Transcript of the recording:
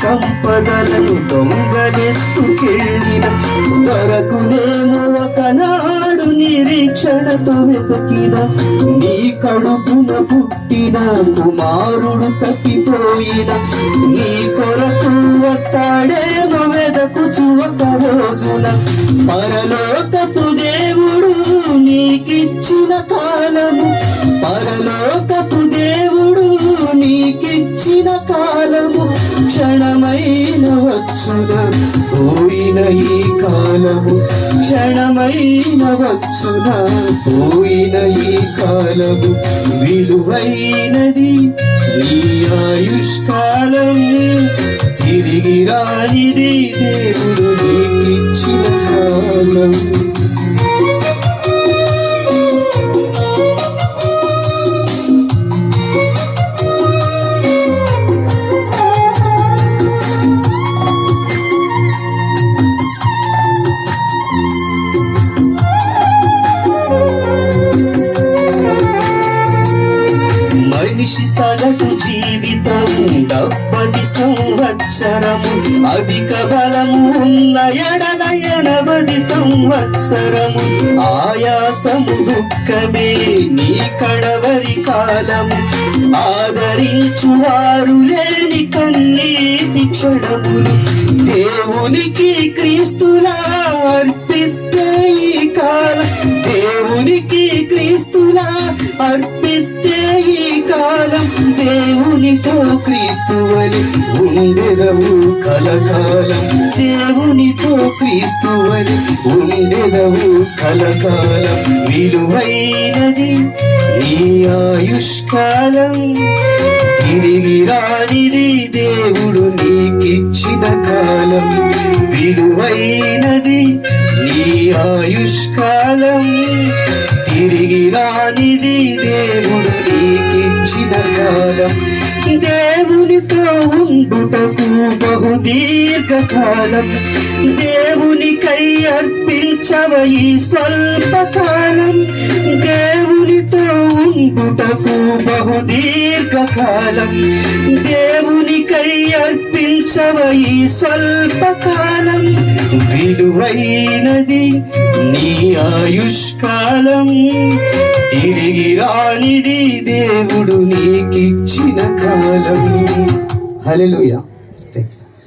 సంపదలను దొంగలెత్తుకెళ్ళిన దొరకునేమో ఒకనాడు నిరీక్షణతో వెతకిన నీ కడుపున పుట్టిన కుమారుడు తప్పిపోయిన నీ కొరకు వస్తాడేమో వెదకుచు ఒక రోజున పరలో కాలము క్షణమైన వచ్చున పోయిన ఈ కాలము క్షణమైన వచ్చున పోయిన ఈ కాలము విలువైనది. నీ ఆయుష్కాలం తిరిగి రానిది దేవుడు నీకిచ్చిన కాలం. సగటు జీవితం డబ్బటి సంవత్సరము. అధిక బలము ఉన్న ఎడల ఎనభది సంవత్సరము. ఆయాసము దుఃఖమే నీ కడవరి కాలము. ఆదరించు వారు లేని కన్నీటి క్షణములు. దేవునికి దేవునితో క్రీస్తువలి ఉండెదవు కలకాలం. దేవునితో క్రీస్తువలి ఉండెదవు కలకాలం. విలువైనది నీ ఆయుష్కాలం. తిరిగి రానిది దేవుడు నీకిచ్చిన కాలం. విలువైనది నీ ఆయుష్కాలం. తిరిగి రానిది దేవుడు నీకిచ్చిన కాలం. దేవునితో ఉండుటకు బహు దీర్ఘకాలం. దేవునికై అర్పించవ ఈ స్వల్పకాలం. దేవునితో ఉండుటకు బహు దీర్ఘకాలం. దేవునికై అర్పించవ ఈ స్వల్పకాలం. విలువైనది నీ ఆయుష్కాలం. తిరిగి రానిది దేవుడు నీకిచ్చిన కాలం హలో